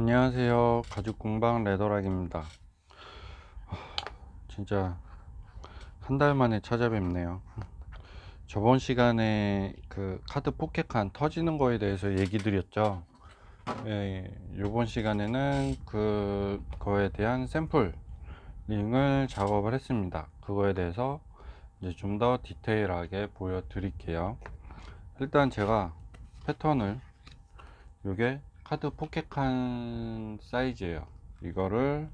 안녕하세요. 가죽공방 레더락입니다. 하, 진짜 한 달 만에 찾아뵙네요. 저번 시간에 그 카드 포켓칸 터지는 거에 대해서 얘기 드렸죠? 예, 이번 시간에는 그 거에 대한 샘플 링을 작업을 했습니다. 그거에 대해서 이제 좀 더 디테일하게 보여 드릴게요. 일단 제가 패턴을 요게 카드 포켓칸 사이즈예요. 이거를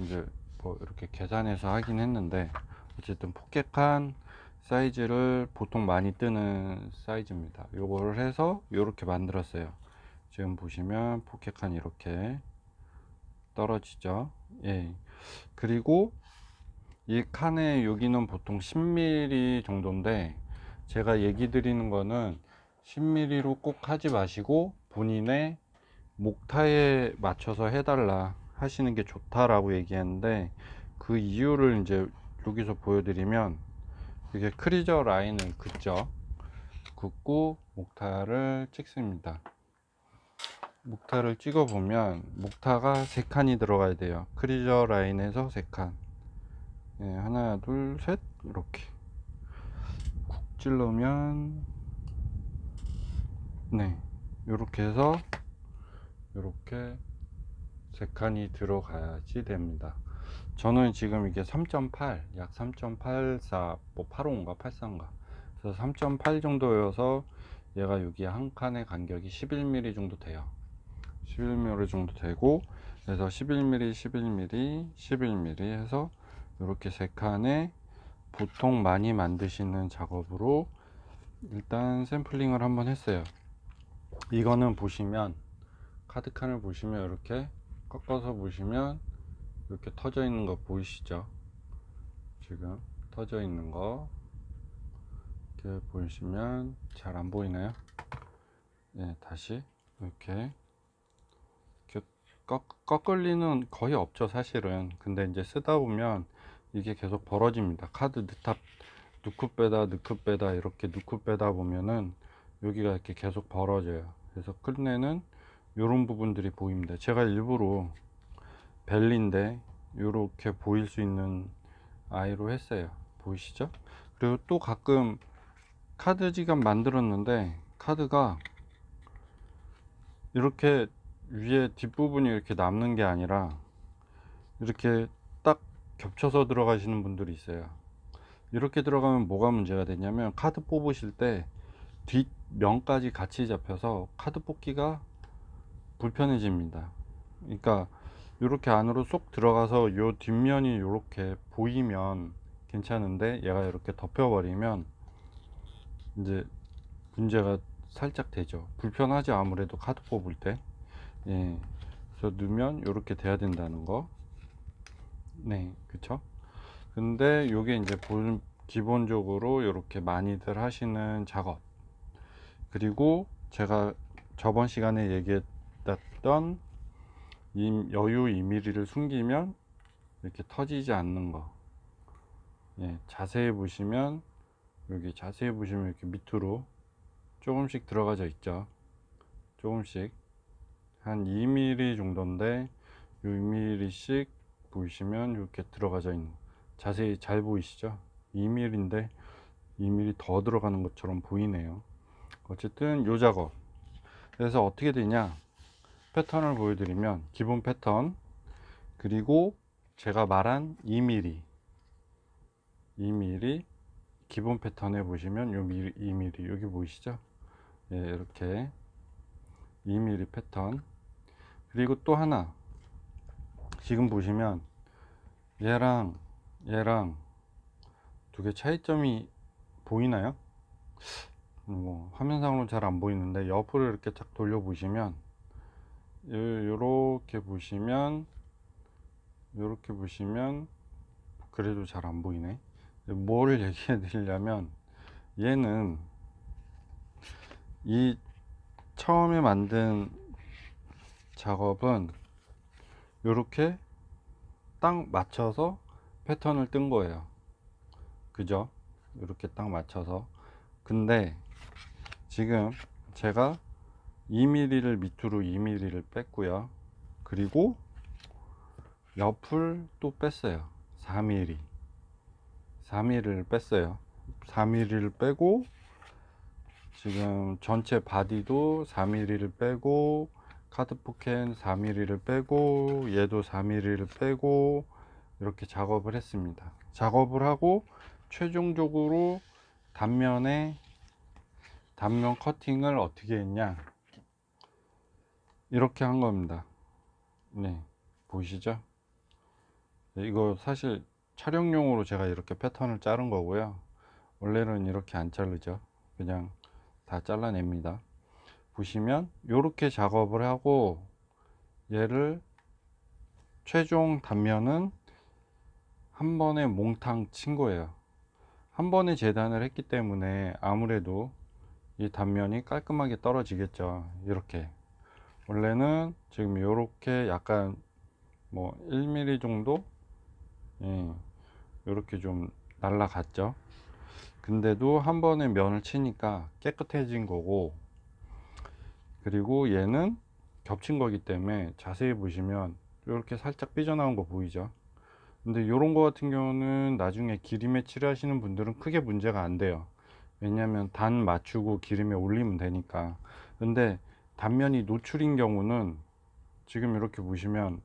이제 뭐 이렇게 계산해서 하긴 했는데 어쨌든 포켓칸 사이즈를 보통 많이 뜨는 사이즈입니다. 요거를 해서 이렇게 만들었어요. 지금 보시면 포켓칸 이렇게 떨어지죠? 예. 그리고 이 칸의 여기는 보통 10mm 정도인데 제가 얘기 드리는 거는 10mm로 꼭 하지 마시고 본인의 목타에 맞춰서 해달라 하시는 게 좋다라고 얘기했는데 그 이유를 이제 여기서 보여드리면 이게 크리저 라인을 긋죠. 긋고 목타를 찍습니다. 목타를 찍어 보면 목타가 세 칸이 들어가야 돼요. 크리저 라인에서 세칸. 네, 하나 둘 셋 이렇게. 쿡 찔러면 네 이렇게 해서 이렇게 세 칸이 들어가야지 됩니다. 저는 지금 이게 3.8 약 3.84 뭐 85인가 84인가? 그래서 3.8 정도여서 얘가 여기 한 칸의 간격이 11mm 정도 돼요. 11mm 정도 되고 그래서 11mm 11mm 11mm 해서 이렇게 세 칸에 보통 많이 만드시는 작업으로 일단 샘플링을 한번 했어요. 이거는 보시면 카드 칸을 보시면 이렇게 꺾어서 보시면 이렇게 터져 있는 거 보이시죠? 지금 터져 있는 거 이렇게 보시면 잘 안 보이나요? 네, 다시 이렇게, 꺾을 리는 거의 없죠 사실은. 근데 이제 쓰다 보면 이게 계속 벌어집니다. 카드 느탑 누크 빼다 누크 빼다 이렇게 누크 빼다 보면은 여기가 이렇게 계속 벌어져요. 그래서 끝내는 이런 부분들이 보입니다. 제가 일부러 벨리인데 이렇게 보일 수 있는 아이로 했어요. 보이시죠? 그리고 또 가끔 카드 지갑 만들었는데 카드가 이렇게 위에 뒷부분이 이렇게 남는 게 아니라 이렇게 딱 겹쳐서 들어가시는 분들이 있어요. 이렇게 들어가면 뭐가 문제가 되냐면 카드 뽑으실 때 뒷면까지 같이 잡혀서 카드 뽑기가 불편해집니다. 그러니까 이렇게 안으로 쏙 들어가서 요 뒷면이 이렇게 보이면 괜찮은데 얘가 이렇게 덮여 버리면 이제 문제가 살짝 되죠. 불편하지 아무래도 카드 뽑을 때. 예. 그래서 넣으면 이렇게 돼야 된다는 거네 그쵸? 근데 요게 이제 본 기본적으로 이렇게 많이들 하시는 작업. 그리고 제가 저번 시간에 얘기했 던 여유 2mm를 숨기면 이렇게 터지지 않는 거. 예, 자세히 보시면 여기 자세히 보시면 이렇게 밑으로 조금씩 들어가져 있죠. 조금씩. 한 2mm 정도인데 6mm씩 보시면 이렇게 들어가져 있는 자세히 잘 보이시죠? 2mm인데 2mm 더 들어가는 것처럼 보이네요. 어쨌든 요 작업. 그래서 어떻게 되냐 패턴을 보여드리면 기본 패턴 그리고 제가 말한 2mm 2mm 기본 패턴에 보시면 요 2mm 여기 보이시죠 예, 이렇게 2mm 패턴 그리고 또 하나 지금 보시면 얘랑 얘랑 두 개 차이점이 보이나요? 뭐 화면상으로 잘 안 보이는데 옆으로 이렇게 쫙 돌려 보시면 요렇게 보시면 요렇게 보시면 그래도 잘 안 보이네. 뭘 얘기해 드리려면 얘는 이 처음에 만든 작업은 요렇게 딱 맞춰서 패턴을 뜬 거예요. 그죠? 이렇게 딱 맞춰서. 근데 지금 제가 2mm를 밑으로 2mm를 뺐고요. 그리고 옆을 또 뺐어요. 4mm 4mm를 뺐어요. 4mm를 빼고 지금 전체 바디도 4mm를 빼고 카드 포켓 4mm를 빼고 얘도 4mm를 빼고 이렇게 작업을 했습니다. 작업을 하고 최종적으로 단면에 단면 커팅을 어떻게 했냐 이렇게 한 겁니다. 네 보이시죠? 네, 이거 사실 촬영용으로 제가 이렇게 패턴을 자른 거고요. 원래는 이렇게 안 자르죠. 그냥 다 잘라냅니다. 보시면 이렇게 작업을 하고 얘를 최종 단면은 한 번에 몽탕 친 거예요. 한 번에 재단을 했기 때문에 아무래도 이 단면이 깔끔하게 떨어지겠죠. 이렇게 원래는 지금 이렇게 약간 뭐 1mm 정도? 예, 이렇게 좀 날라갔죠. 근데도 한 번에 면을 치니까 깨끗해진 거고 그리고 얘는 겹친 거기 때문에 자세히 보시면 이렇게 살짝 삐져나온 거 보이죠? 근데 이런 거 같은 경우는 나중에 기름에 칠하시는 분들은 크게 문제가 안 돼요. 왜냐면 단 맞추고 기름에 올리면 되니까. 근데 단면이 노출인 경우는 지금 이렇게 보시면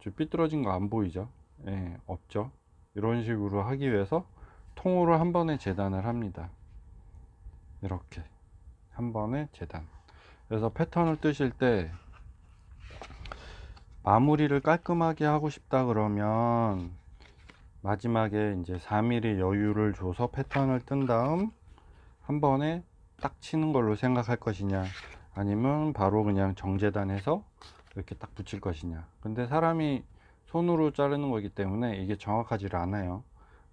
저 삐뚤어진 거 안 보이죠? 예, 없죠? 이런 식으로 하기 위해서 통으로 한 번에 재단을 합니다. 이렇게 한 번에 재단. 그래서 패턴을 뜨실 때 마무리를 깔끔하게 하고 싶다 그러면 마지막에 이제 4mm 여유를 줘서 패턴을 뜬 다음 한 번에 딱 치는 걸로 생각할 것이냐 아니면 바로 그냥 정재단해서 이렇게 딱 붙일 것이냐. 근데 사람이 손으로 자르는 거기 때문에 이게 정확하지 않아요.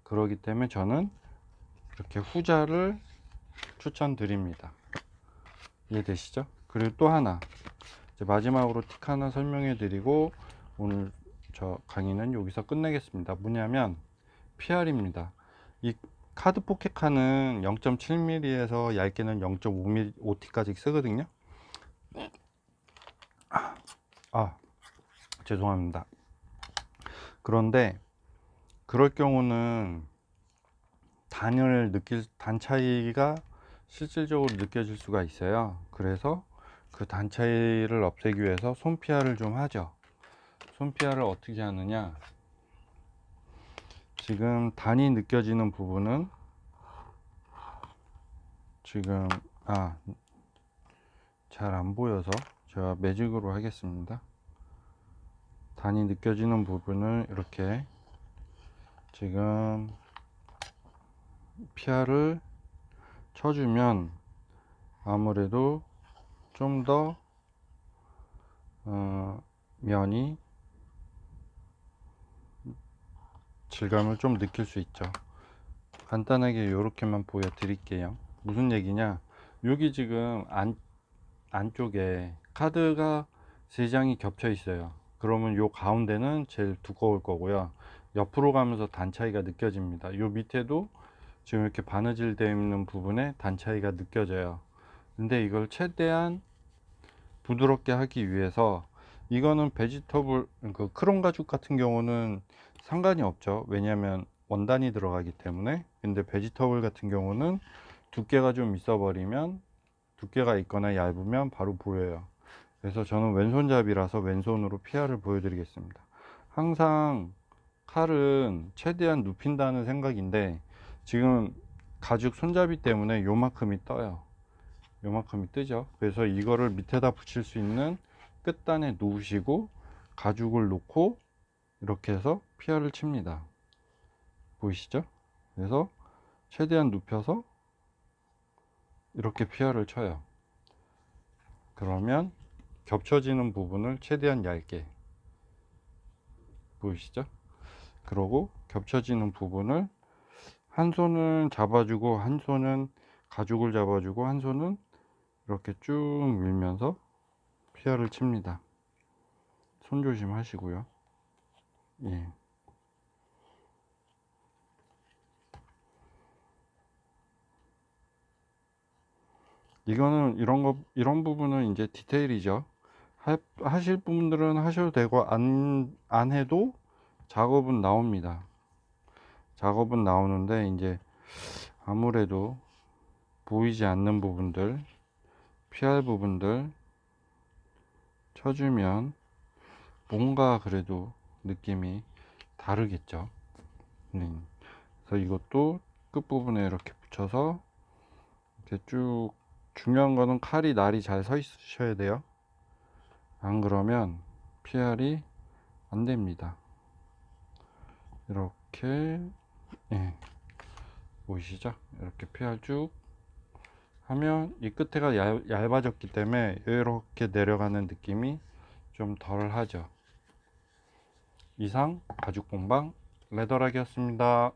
그러기 때문에 저는 이렇게 후자를 추천드립니다. 이해되시죠? 그리고 또 하나. 마지막으로 틱 하나 설명해 드리고 오늘 저 강의는 여기서 끝내겠습니다. 뭐냐면 PR입니다. 이 카드 포켓 칸은 0.7mm에서 얇게는 0.5mm 5T까지 쓰거든요 아 죄송합니다. 그런데 그럴 경우는 단을 느낄 단 차이가 실질적으로 느껴질 수가 있어요. 그래서 그 단 차이를 없애기 위해서 손피아를 좀 하죠. 손피아를 어떻게 하느냐? 지금 단이 느껴지는 부분은 지금 아 잘 안 보여서 제가 매직으로 하겠습니다. 단이 느껴지는 부분을 이렇게 지금 피아를 쳐주면 아무래도 좀더 어, 면이 질감을 좀 느낄 수 있죠. 간단하게 이렇게만 보여 드릴게요. 무슨 얘기냐? 여기 지금 안, 안쪽에 카드가 세 장이 겹쳐 있어요. 그러면 요 가운데는 제일 두꺼울 거고요. 옆으로 가면서 단 차이가 느껴집니다. 요 밑에도 지금 이렇게 바느질 되어 있는 부분에 단 차이가 느껴져요. 근데 이걸 최대한 부드럽게 하기 위해서 이거는 베지터블 그 크롬 가죽 같은 경우는 상관이 없죠. 왜냐하면 원단이 들어가기 때문에. 근데 베지터블 같은 경우는 두께가 좀 있어 버리면 두께가 있거나 얇으면 바로 보여요 그래서 저는 왼손잡이라서 왼손으로 피아를 보여드리겠습니다. 항상 칼은 최대한 눕힌다는 생각인데 지금 가죽 손잡이 때문에 요만큼이 떠요. 요만큼이 뜨죠. 그래서 이거를 밑에다 붙일 수 있는 끝단에 놓으시고 가죽을 놓고 이렇게 해서 피아를 칩니다. 보이시죠? 그래서 최대한 눕혀서 이렇게 피아를 쳐요. 그러면 겹쳐지는 부분을 최대한 얇게 보이시죠? 그러고 겹쳐지는 부분을 한 손은 잡아주고 한 손은 가죽을 잡아주고 한 손은 이렇게 쭉 밀면서 피아를 칩니다. 손 조심하시고요. 예. 이거는 이런 거 이런 부분은 이제 디테일이죠. 하, 하실 분들은 하셔도 되고 안, 안 해도 작업은 나옵니다. 작업은 나오는데 이제 아무래도 보이지 않는 부분들 피할 부분들 쳐주면 뭔가 그래도 느낌이 다르겠죠. 네. 그래서 이것도 끝부분에 이렇게 붙여서 이렇게 쭉 중요한 거는 칼이 날이 잘 서 있으셔야 돼요. 안 그러면 PR이 안 됩니다. 이렇게 예. 보이시죠? 이렇게 PR 쭉 하면 이 끝에가 얇, 얇아졌기 때문에 이렇게 내려가는 느낌이 좀 덜 하죠. 이상 가죽 공방 레더락이었습니다.